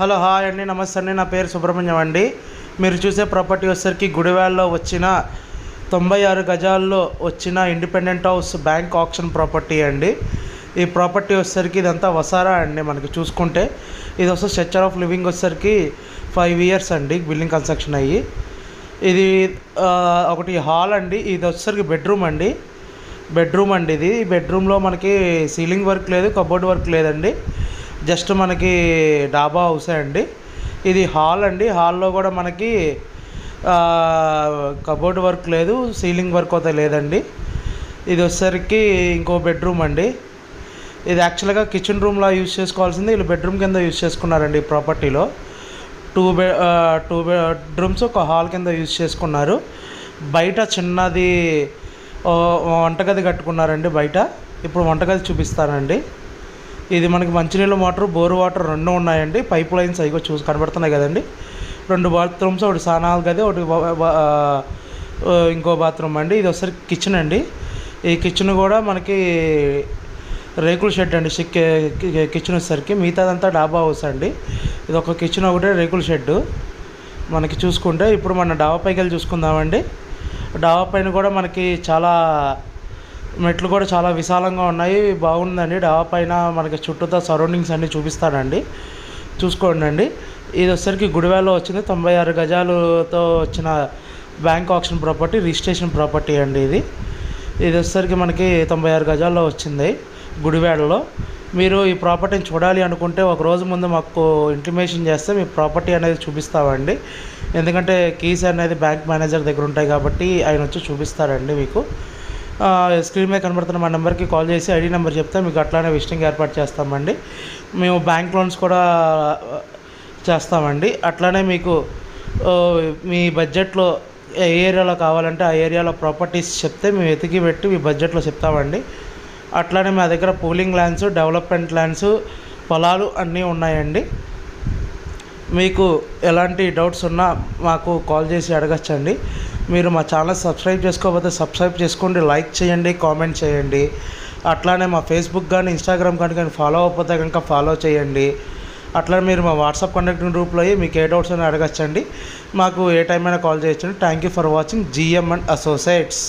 Hello hi అండి నమస్తే అండి. నా పేరు సుబ్రహ్మణ్యం అండి. మీరు చూసే ప్రాపర్టీ వచ్చేసరికి గుడివాడలో వచ్చిన తొంభై ఆరు గజాల్లో వచ్చిన independent house bank option property అండి. ఈ ప్రాపర్టీ వచ్చేసరికి ఇదంతా వసారా అండి మనకి చూసుకుంటే. ఇది వస్తే స్ట్రక్చర్ ఆఫ్ లివింగ్ వచ్చేసరికి ఫైవ్ ఇయర్స్ అండి బిల్డింగ్ కన్స్ట్రక్షన్ అయ్యి. ఇది ఒకటి హాల్ అండి ఇది వచ్చేసరికి బెడ్రూమ్ అండి. బెడ్రూమ్ అండి ఇది. ఈ బెడ్రూమ్లో మనకి సీలింగ్ వర్క్ లేదు కబోర్డ్ వర్క్ లేదండి. జస్ట్ మనకి డాబా హౌసే అండి. ఇది హాల్ అండి. హాల్లో కూడా మనకి కబోర్డ్ వర్క్ లేదు సీలింగ్ వర్క్ అయితే లేదండి. ఇది వచ్చేసరికి ఇంకో బెడ్రూమ్ అండి. ఇది యాక్చువల్గా కిచెన్ రూమ్లా యూజ్ చేసుకోవాల్సింది. వీళ్ళు బెడ్రూమ్ కింద యూజ్ చేసుకున్నారండి ఈ ప్రాపర్టీలో. టూ బె టూ బెడ్రూమ్స్ ఒక హాల్ కింద యూజ్ చేసుకున్నారు. బయట చిన్నది వంటగది కట్టుకున్నారండి బయట. ఇప్పుడు వంటగది చూపిస్తానండి. ఇది మనకి మంచినీళ్ళ వాటర్ బోర్ వాటర్ రెండు ఉన్నాయండి. పైప్ లైన్స్ అవి చూసి కనబడుతున్నాయి కదండి. రెండు బాత్రూమ్స్ ఒకటి స్నానాల గది ఒకటి ఇంకో బాత్రూమ్ అండి. ఇది ఒకసారి కిచెన్ అండి. ఈ కిచెన్ కూడా మనకి రేకుల షెడ్ అండి. కిచెన్ వచ్చేసరికి. మిగతాదంతా డాబా హౌస్ అండి. ఇది ఒక కిచెన్ ఒకటే రేకుల షెడ్ మనకి చూసుకుంటే ఇప్పుడు మన డాబా పైకి వెళ్ళి చూసుకుందామండి. డాబా పైన కూడా మనకి చాలా మెట్లు కూడా చాలా విశాలంగా ఉన్నాయి. బాగుందండి. డాబా పైన మనకి చుట్టూతో సరౌండింగ్స్ అన్నీ చూపిస్తానండి. చూసుకోండి అండి ఇది వచ్చేసరికి గుడివాడలో వచ్చింది. తొంభై ఆరు గజాలతో వచ్చిన bank option property registration property అండి ఇది. ఇది వచ్చేసరికి మనకి తొంభై ఆరు గజాల్లో వచ్చింది గుడివాడలో. మీరు ఈ ప్రాపర్టీని చూడాలి అనుకుంటే ఒక రోజు ముందు మాకు ఇంటిమేషన్ చేస్తే మీ ప్రాపర్టీ అనేది చూపిస్తామండి. ఎందుకంటే కీస్ అనేది బ్యాంక్ మేనేజర్ దగ్గర ఉంటాయి కాబట్టి ఆయన వచ్చి చూపిస్తారండి మీకు. స్క్రీన్ మీద కనబడుతున్న మా నెంబర్కి కాల్ చేసి ఐడి నెంబర్ చెప్తే మీకు అట్లానే విజిటింగ్ ఏర్పాటు చేస్తామండి. మేము బ్యాంక్ లోన్స్ కూడా చేస్తామండి. అట్లానే మీకు మీ బడ్జెట్లో ఏ ఏరియాలో కావాలంటే ఆ ఏరియాలో ప్రాపర్టీస్ చెప్తే మేము వెతికి పెట్టి మీ బడ్జెట్లో చెప్తామండి. అట్లానే మా దగ్గర పూలింగ్ ల్యాండ్స్ డెవలప్మెంట్ ల్యాండ్స్ పొలాలు అన్నీ ఉన్నాయండి. మీకు ఎలాంటి డౌట్స్ ఉన్నా మాకు కాల్ చేసి అడగచ్చండి. మీరు మా ఛానల్ సబ్స్క్రైబ్ చేసుకోకపోతే సబ్స్క్రైబ్ చేసుకోండి లైక్ చేయండి కామెంట్ చేయండి. అట్లానే మా ఫేస్బుక్ కానీ ఇన్స్టాగ్రామ్ కానీ కానీ ఫాలో అవ్వకపోతే కనుక ఫాలో చేయండి. అట్లా మీరు మా వాట్సాప్ కండక్టింగ్ గ్రూప్లో అయ్యి మీకు ఏ డౌట్స్ అయినా అడగచ్చండి. మాకు ఏ టైం అయినా కాల్ చేయొచ్చండి. Thank you for watching GM and associates